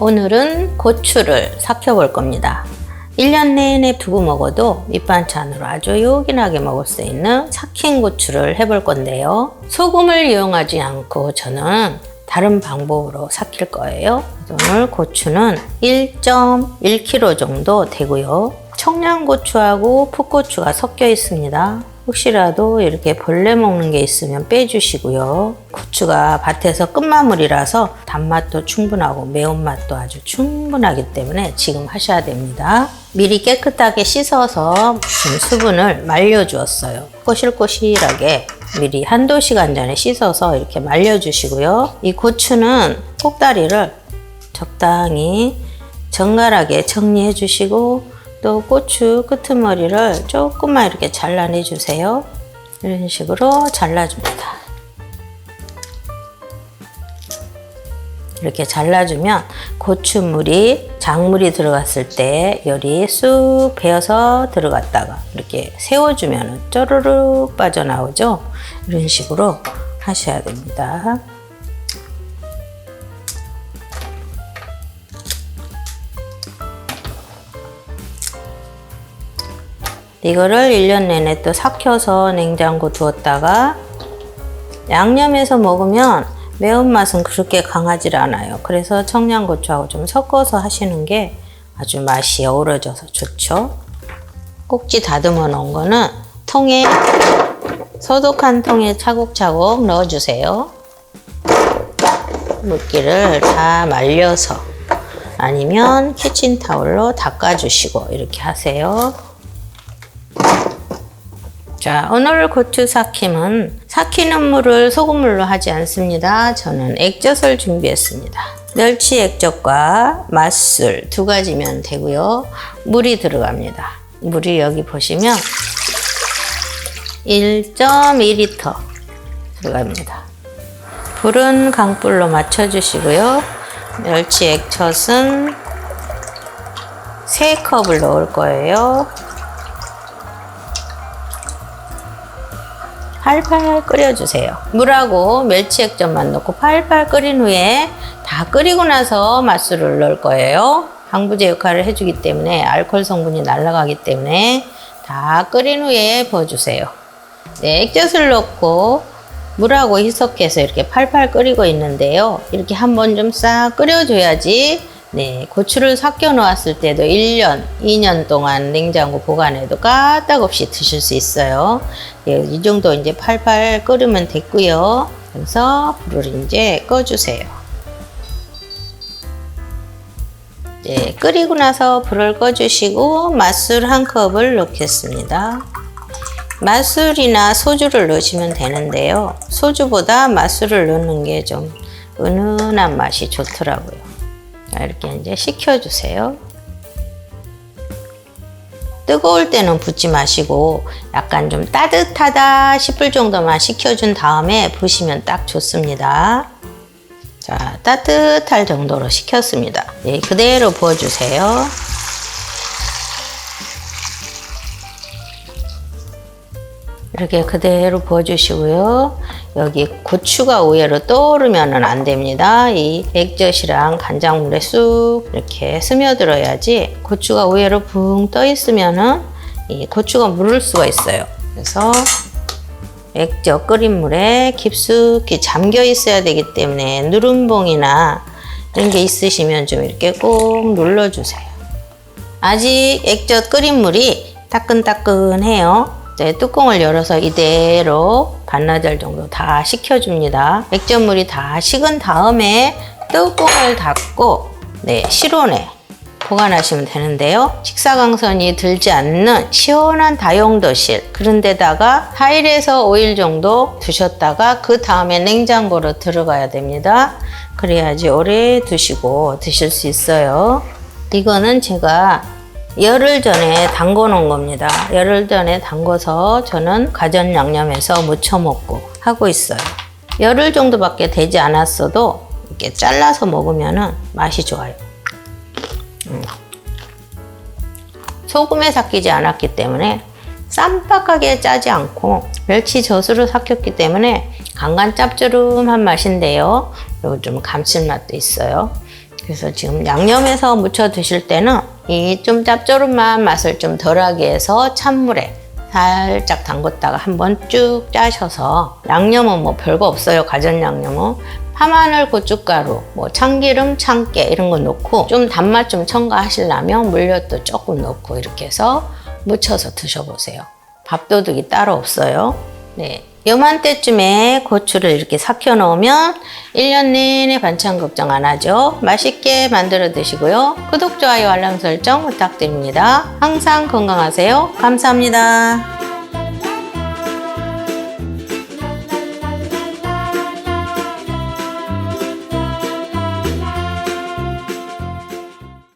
오늘은 고추를 삭혀 볼 겁니다. 1년 내내 두고 먹어도 밑반찬으로 아주 요긴하게 먹을 수 있는 삭힌 고추를 해볼 건데요. 소금을 이용하지 않고 저는 다른 방법으로 삭힐 거예요. 오늘 고추는 1.1kg 정도 되고요. 청양고추하고 풋고추가 섞여 있습니다. 혹시라도 이렇게 벌레 먹는 게 있으면 빼주시고요. 고추가 밭에서 끝마무리라서 단맛도 충분하고 매운맛도 아주 충분하기 때문에 지금 하셔야 됩니다. 미리 깨끗하게 씻어서 좀 수분을 말려주었어요. 꼬실꼬실하게 미리 한두 시간 전에 씻어서 이렇게 말려주시고요. 이 고추는 꼭다리를 적당히 정갈하게 정리해 주시고 또 고추 끄트머리를 조금만 이렇게 잘라내 주세요. 이런 식으로 잘라줍니다. 이렇게 잘라주면 고추물이 작물이 들어갔을 때 열이 쑥 배어서 들어갔다가 이렇게 세워주면 쪼르륵 빠져나오죠. 이런 식으로 하셔야 됩니다. 이거를 1년 내내 또 삭혀서 냉장고 두었다가 양념해서 먹으면 매운맛은 그렇게 강하지 않아요. 그래서 청양고추하고 좀 섞어서 하시는 게 아주 맛이 어우러져서 좋죠. 꼭지 다듬어 놓은 거는 통에 소독한 통에 차곡차곡 넣어주세요. 물기를 다 말려서 아니면 키친타올로 닦아주시고 이렇게 하세요. 자, 오늘 고추 삭힘은 삭히는 물을 소금물로 하지 않습니다. 저는 액젓을 준비했습니다. 멸치 액젓과 맛술 두 가지면 되고요. 물이 들어갑니다. 물이 여기 보시면 1.2리터 들어갑니다. 불은 강불로 맞춰주시고요. 멸치 액젓은 3컵을 넣을 거예요. 팔팔 끓여주세요. 물하고 멸치 액젓만 넣고 팔팔 끓인 후에 다 끓이고 나서 맛술을 넣을 거예요. 방부제 역할을 해주기 때문에 알코올 성분이 날아가기 때문에 다 끓인 후에 부어주세요. 네, 액젓을 넣고 물하고 희석해서 이렇게 팔팔 끓이고 있는데요. 이렇게 한번 좀 싹 끓여줘야지 네, 고추를 삭혀 놓았을 때도 1년, 2년 동안 냉장고 보관해도 까딱없이 드실 수 있어요. 예, 이 정도 이제 팔팔 끓으면 됐고요. 그래서 불을 이제 꺼주세요. 네, 끓이고 나서 불을 꺼주시고 맛술 한 컵을 넣겠습니다. 맛술이나 소주를 넣으시면 되는데요. 소주보다 맛술을 넣는 게 좀 은은한 맛이 좋더라고요. 이렇게 이제 식혀주세요. 뜨거울 때는 붓지 마시고 약간 좀 따뜻하다 싶을 정도만 식혀준 다음에 부시면 딱 좋습니다. 자, 따뜻할 정도로 식혔습니다. 네, 그대로 부어주세요. 이렇게 그대로 부어주시고요. 여기 고추가 의외로 떠오르면 안 됩니다. 이 액젓이랑 간장물에 쑥 이렇게 스며들어야지 고추가 의외로 붕 떠 있으면은 이 고추가 물을 수가 있어요. 그래서 액젓 끓인 물에 깊숙이 잠겨 있어야 되기 때문에 누름봉이나 이런 게 있으시면 좀 이렇게 꼭 눌러주세요. 아직 액젓 끓인 물이 따끈따끈해요. 이제 뚜껑을 열어서 이대로 반나절 정도 다 식혀줍니다. 액젓물이 다 식은 다음에 뚜껑을 닫고 네, 실온에 보관하시면 되는데요. 식사강선이 들지 않는 시원한 다용도실 그런 데다가 4일에서 5일 정도 두셨다가 그 다음에 냉장고로 들어가야 됩니다. 그래야지 오래 두시고 드실 수 있어요. 이거는 제가 열흘 전에 담궈 놓은 겁니다. 열흘 전에 담궈서 저는 가전 양념해서 무쳐 먹고 하고 있어요. 열흘 정도밖에 되지 않았어도 이렇게 잘라서 먹으면 맛이 좋아요. 음. 소금에 삭히지 않았기 때문에 쌈박하게 짜지 않고 멸치 젖으로 삭혔기 때문에 강간 짭조름한 맛인데요. 그리고 좀 감칠맛도 있어요. 그래서 지금 양념해서 무쳐 드실 때는 이 좀 짭조름한 맛을 좀 덜하게 해서 찬물에 살짝 담궜다가 한번 쭉 짜셔서 양념은 뭐 별거 없어요. 가전 양념은. 파마늘 고춧가루 뭐 참기름 참깨 이런 거 넣고 좀 단맛 좀 첨가하시려면 물엿도 조금 넣고 이렇게 해서 무쳐서 드셔보세요. 밥도둑이 따로 없어요. 네 요맘때쯤에 고추를 이렇게 삭혀 놓으면 1년 내내 반찬 걱정 안 하죠. 맛있게 만들어 드시고요. 구독, 좋아요, 알람 설정 부탁드립니다. 항상 건강하세요. 감사합니다.